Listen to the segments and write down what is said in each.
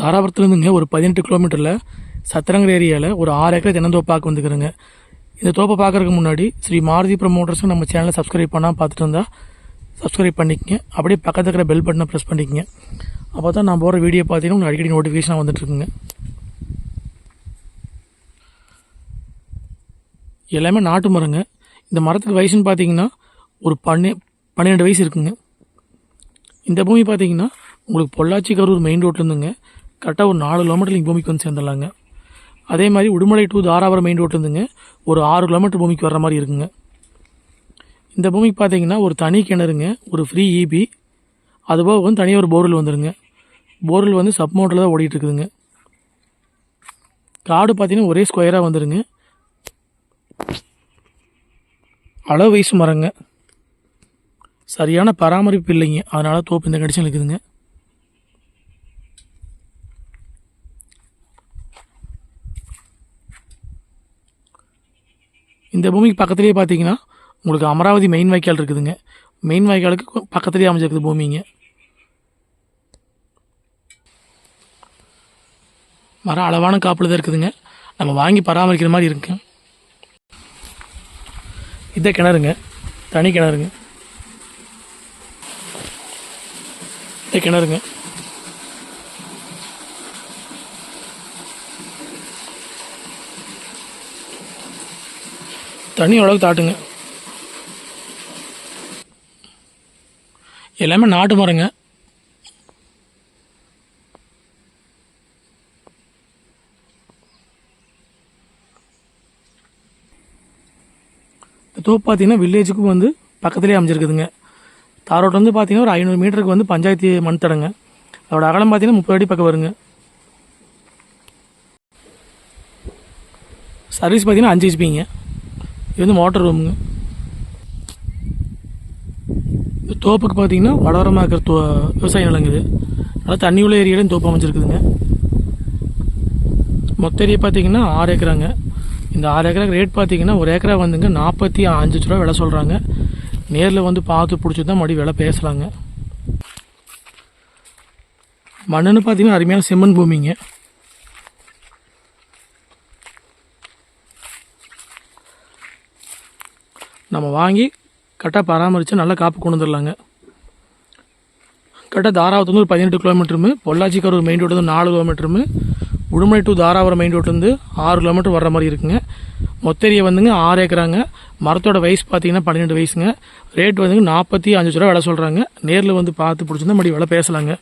தாராபுரத்துலேருந்துங்க ஒரு பதினெட்டு கிலோமீட்டரில் சத்திரங்கர் ஏரியாவில் ஒரு ஆறு ஏக்கர் தென்னந்தோப்பாக்கு வந்துக்கிறேங்க இந்த தோப்பை பார்க்கறதுக்கு முன்னாடி ஸ்ரீ மாருதி ப்ரமோட்டர்ஸும் நம்ம சேனலை சப்ஸ்கிரைப் பண்ணால் பார்த்துட்டு இருந்தால் சப்ஸ்கிரைப் பண்ணிக்கங்க. அப்படியே பக்கத்தில் இருக்கிற பெல் பட்டனை ப்ரெஸ் பண்ணிக்கங்க. அப்போ தான் நான் போகிற வீடியோ பார்த்தீங்கன்னா உங்களுக்கு அடிக்கடி நோட்டிஃபிகேஷன் வந்துட்டுருக்குங்க. எல்லாமே நாட்டு மரங்க. இந்த மரத்துக்கு வயசுன்னு பார்த்தீங்கன்னா ஒரு பன்னெ பன்னிரெண்டு வயசு இருக்குங்க. இந்த பூமி பார்த்தீங்கன்னா உங்களுக்கு பொள்ளாச்சி கரூர் மெயின் ரோட்லேருந்துங்க கரெக்டாக ஒரு நாலு கிலோமீட்டர் நீங்கள் பூமிக்கு வந்து சேர்ந்துடலாங்க. அதே மாதிரி உடுமலை டு தாராபுரம் மெயின் ரோட்லேருந்துங்க ஒரு ஆறு கிலோமீட்டர் பூமிக்கு வர்ற மாதிரி இருக்குங்க. இந்த பூமிக்கு பார்த்தீங்கன்னா ஒரு தனி கிணறுங்க. ஒரு ஃப்ரீ இபி அதுபோக வந்து தனியாக ஒரு போர்வெல் வந்துருங்க. போர்வெல் வந்து சப் மோட்டரில் தான் ஓடிட்டுருக்குதுங்க காடு பார்த்தீங்கன்னா ஒரே ஸ்கொயராக வந்துருங்க. அளவு வயசு மரங்க. சரியான பராமரிப்பு இல்லைங்க. அதனால் தோப்பு இந்த கடிச்சம் இருக்குதுங்க. இந்த பூமிக்கு பக்கத்துலேயே பார்த்தீங்கன்னா உங்களுக்கு அமராவதி மெயின் வாய்க்கால் இருக்குதுங்க. மெயின் வாய்க்காலுக்கு பக்கத்துலேயே அமைஞ்சிருக்குது பூமிங்க. மரம் அளவான காப்பில் தான் இருக்குதுங்க. நம்ம வாங்கி பராமரிக்கிற மாதிரி இருக்கு. இதை கிணறுங்க. தனி கிணறுங்க. இதை கிணறுங்க. தண்ணி ஓரளவுக்கு தாட்டுங்க. எல்லாமே நாட்டு மரங்க. இந்த தோப்பு பார்த்தீங்கன்னா வில்லேஜுக்கும் வந்து பக்கத்துலேயே அமைஞ்சிருக்குதுங்க. தாரோட்டம் வந்து பார்த்தீங்கன்னா ஒரு ஐநூறு மீட்டருக்கு வந்து பஞ்சாயத்து மண் தடங்க அதோட அகலம் பார்த்தீங்கன்னா முப்பது அடி பக்கம் வருங்க. சர்வீஸ் பார்த்தீங்கன்னா அஞ்சு ஹெச்பிங்க இது வந்து மோட்டர் ரூமுங்க இந்த தோப்புக்கு பார்த்தீங்கன்னா வடவரமாக இருக்கிற தோ விவசாய நிலங்குது நல்லா தண்ணி உள்ள ஏரியாலையும் தோப்பு அமைச்சிருக்குதுங்க மொத்த ஏரியா பார்த்தீங்கன்னா ஆறு ஏக்கராங்க. இந்த ஆறு ஏக்கராக்கு ரேட் பார்த்தீங்கன்னா ஒரு ஏக்கரா வந்துங்க நாற்பத்தி அஞ்சு ரூபா விலை சொல்கிறாங்க நேரில் வந்து பார்த்து பிடிச்சி தான் மறுபடியும் விலை பேசலாங்க மண்ணுன்னு பார்த்தீங்கன்னா அருமையான செம்மண் பூமிங்க. நம்ம வாங்கி கரெக்டாக பராமரித்து நல்லா காப்பு கொண்டு வந்துடலாங்க. கரெக்டாக தாராவத்துலேருந்து ஒரு பதினெட்டு கிலோமீட்டருமே பொள்ளாச்சி கரூர் மெயின் ரோடு வந்து நாலு கிலோமீட்டருமே Udumalai to Dharapuram main road வந்து ஆறு கிலோமீட்டர் வர்ற மாதிரி இருக்குங்க. மொத்தரிய வந்துங்க ஆறு ஏக்கராங்க. மரத்தோட வயசு பார்த்தீங்கன்னா பன்னெண்டு வயசுங்க. ரேட் வந்துங்க நாற்பத்தி அஞ்சு ரூபா விலை சொல்கிறாங்க நேரில் வந்து பார்த்து பிடிச்சிருந்தா மறுபடியும் விலை பேசலாங்க.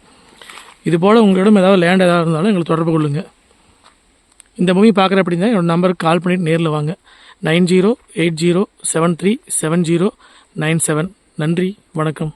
இது போல் உங்களிடம் ஏதாவது லேண்ட் ஏதாவது இருந்தாலும் எங்களுக்கு தொடர்பு கொள்ளுங்கள் இந்த மூவி பார்க்குற அப்படின்னா என்னோடய நம்பருக்கு கால் பண்ணிவிட்டு நேரில் வாங்க. Nine zero eight zero seven three seven zero nine seven. நன்றி வணக்கம்.